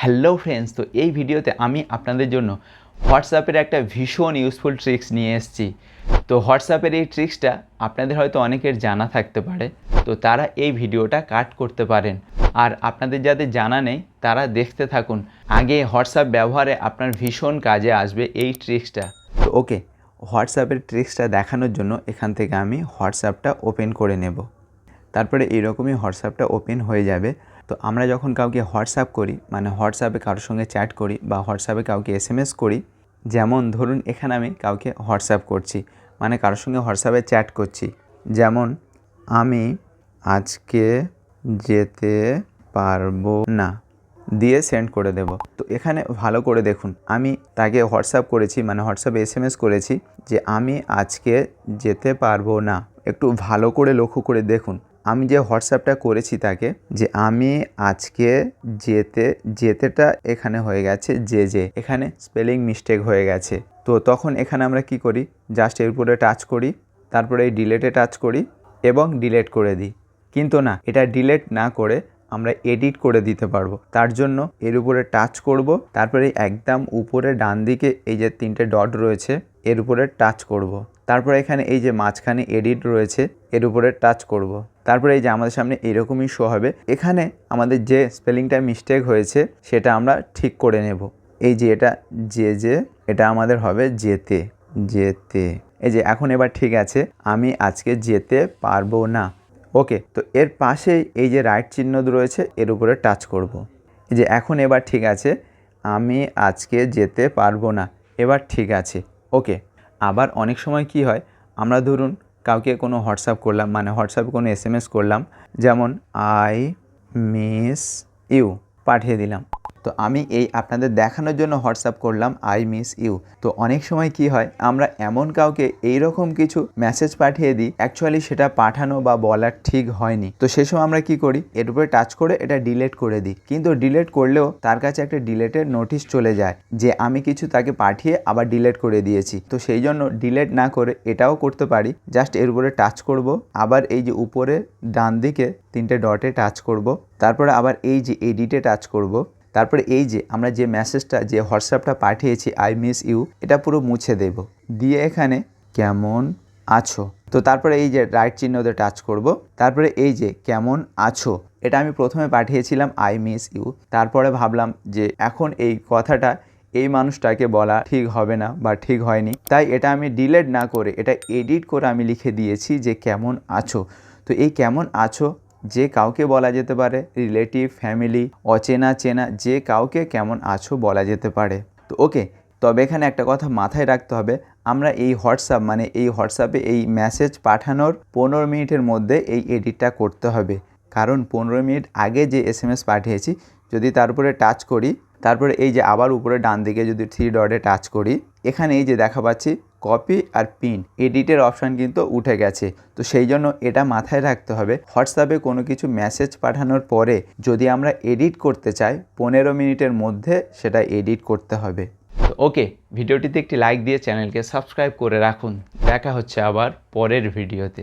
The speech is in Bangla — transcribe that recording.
হ্যালো ফ্রেন্ডস তো এই ভিডিওতে আমি আপনাদের জন্য হোয়াটসঅ্যাপের একটা ভীষণ ইউজফুল ট্রিক্স নিয়ে এসেছি। তো হোয়াটসঅ্যাপের এই ট্রিক্সটা আপনাদের হয়তো অনেকের জানা থাকতে পারে। তো তারা এই ভিডিওটা কাট করতে পারেন। আর আপনাদের যাদের জানা নেই, তারা দেখতে থাকুন। আগে হোয়াটসঅ্যাপ ব্যবহারে আপনার ভীষণ কাজে আসবে এই ট্রিক্সটা তো ওকে হোয়াটসঅ্যাপের ট্রিক্সটা দেখানোর জন্য এখান থেকে আমি হোয়াটসঅ্যাপটা ওপেন করে নেব। তারপরে এইরকমই হোয়াটসঅ্যাপটা ওপেন হয়ে যাবে। তো আমরা যখন কাউকে হোয়াটসঅ্যাপ করি মানে হোয়াটসঅ্যাপে কারোর সঙ্গে চ্যাট করি বা হোয়াটসঅ্যাপে কাউকে এস এম এস করি, যেমন ধরুন এখানে আমি কাউকে হোয়াটসঅ্যাপ করছি মানে কারোর সঙ্গে হোয়াটসঅ্যাপে চ্যাট করছি। যেমন, আমি আজকে যেতে পারব না, দিয়ে সেন্ড করে দেব। তো এখানে ভালো করে দেখুন, আমি তাকে হোয়াটসঅ্যাপ করেছি মানে হোয়াটসঅ্যাপে এস করেছি যে আমি আজকে যেতে পারব না। একটু ভালো করে লক্ষ্য করে দেখুন। আমি যে হোয়াটসঅ্যাপটা করেছি তাকে, যে আমি আজকে যেতে, যেতেটা এখানে হয়ে গেছে যে যে। এখানে স্পেলিং মিস্টেক হয়ে গেছে। তো তখন এখানে আমরা কি করি? জাস্ট এর উপরে টাচ করি, তারপরে এই ডিলেটে টাচ করি এবং ডিলেট করে দিই। কিন্তু না, এটা ডিলেট না করে আমরা এডিট করে দিতে পারব। তার জন্য এর উপরে টাচ করব, তারপরে একদম উপরে ডান দিকে এই যে তিনটে ডট রয়েছে, এর উপরে টাচ করব। তারপরে এখানে এই যে মাঝখানে এডিট রয়েছে, এর উপরে টাচ করব। তারপরে এই যে আমাদের সামনে এরকমই শো হবে। এখানে আমাদের যে স্পেলিংটা মিস্টেক হয়েছে, সেটা আমরা ঠিক করে নেব। এই যে এটা যে যে, এটা আমাদের হবে যেতে যেতে। এই যে এখন এবার ঠিক আছে, আমি আজকে যেতে পারব না। ওকে, তো এর পাশেই এই যে রাইট চিহ্ন রয়েছে, এর উপরে টাচ করব। এই যে এখন এবার ঠিক আছে, আমি আজকে যেতে পারব না। এবার ঠিক আছে, ওকে। আবার অনেক সময় কি হয়, আমরা ধরুন কাউকে কোনো হোয়াটসঅ্যাপ করলাম মানে হোয়াটসঅ্যাপে কোনো এস করলাম, যেমন আই মিস ইউ পাঠিয়ে দিলাম। তো আমি এই আপনাদের দেখানোর জন্য হোয়াটসঅ্যাপ করলাম আই মিস ইউ তো অনেক সময় কি হয়, আমরা এমন কাউকে এই রকম কিছু মেসেজ পাঠিয়ে দিই অ্যাকচুয়ালি সেটা পাঠানো বা বলার ঠিক হয়নি। তো সেই সময় আমরা কি করি, এর উপরে টাচ করে এটা ডিলেট করে দিই। কিন্তু ডিলেট করলেও তার কাছে একটা ডিলেটের নোটিশ চলে যায় যে আমি কিছু তাকে পাঠিয়ে আবার ডিলেট করে দিয়েছি। তো সেই জন্য ডিলেট না করে এটাও করতে পারি জাস্ট এর উপরে টাচ করব, আবার এই যে উপরে ডান দিকে তিনটে ডটে টাচ করব, তারপরে আবার এই যে এডিটে টাচ করব। তারপরে এই যে আমরা যে মেসেজটা যে হোয়াটসঅ্যাপটা পাঠিয়েছি আই মিস ইউ এটা পুরো মুছে দেব। দিয়ে এখানে কেমন আছো? তো তারপরে এই যে রাইট চিহ্নতে টাচ করব। তারপরে এই যে কেমন আছো, এটা আমি প্রথমে পাঠিয়েছিলাম আই মিস ইউ তারপরে ভাবলাম যে এখন এই কথাটা এই মানুষটাকে বলা ঠিক হবে না বা ঠিক হয়নি। তাই এটা আমি ডিলেট না করে, এটা এডিট করে আমি লিখে দিয়েছি যে কেমন আছো। তো এই কেমন আছো যে কাউকে বলা যেতে পারে রিলেটিভ ফ্যামিলি অচেনা, চেনা, যে কাউকে কেমন আছো বলা যেতে পারে। তো ওকে তবে এখানে একটা কথা মাথায় রাখতে হবে, আমরা এই হোয়াটসঅ্যাপ মানে এই হোয়াটসঅ্যাপে এই মেসেজ পাঠানোর পনেরো মিনিটের মধ্যে এই এডিটটা করতে হবে। কারণ পনেরো মিনিট আগে যে এস এম এস পাঠিয়েছি, যদি তার উপরে টাচ করি তারপরে এই যে আবার উপরে ডান দিকে যদি থ্রি ডটে টাচ করি, এখানে এই যে দেখা পাচ্ছি কপি আর পিন এডিটের অপশান কিন্তু উঠে গেছে। তো সেই জন্য এটা মাথায় রাখতে হবে। হোয়াটসঅ্যাপে কোনো কিছু মেসেজ পাঠানোর পরে যদি আমরা এডিট করতে চাই, পনেরো মিনিটের মধ্যে সেটা এডিট করতে হবে। তো ওকে ভিডিওটিতে একটি লাইক দিয়ে চ্যানেলকে সাবস্ক্রাইব করে রাখুন। দেখা হচ্ছে আবার পরের ভিডিওতে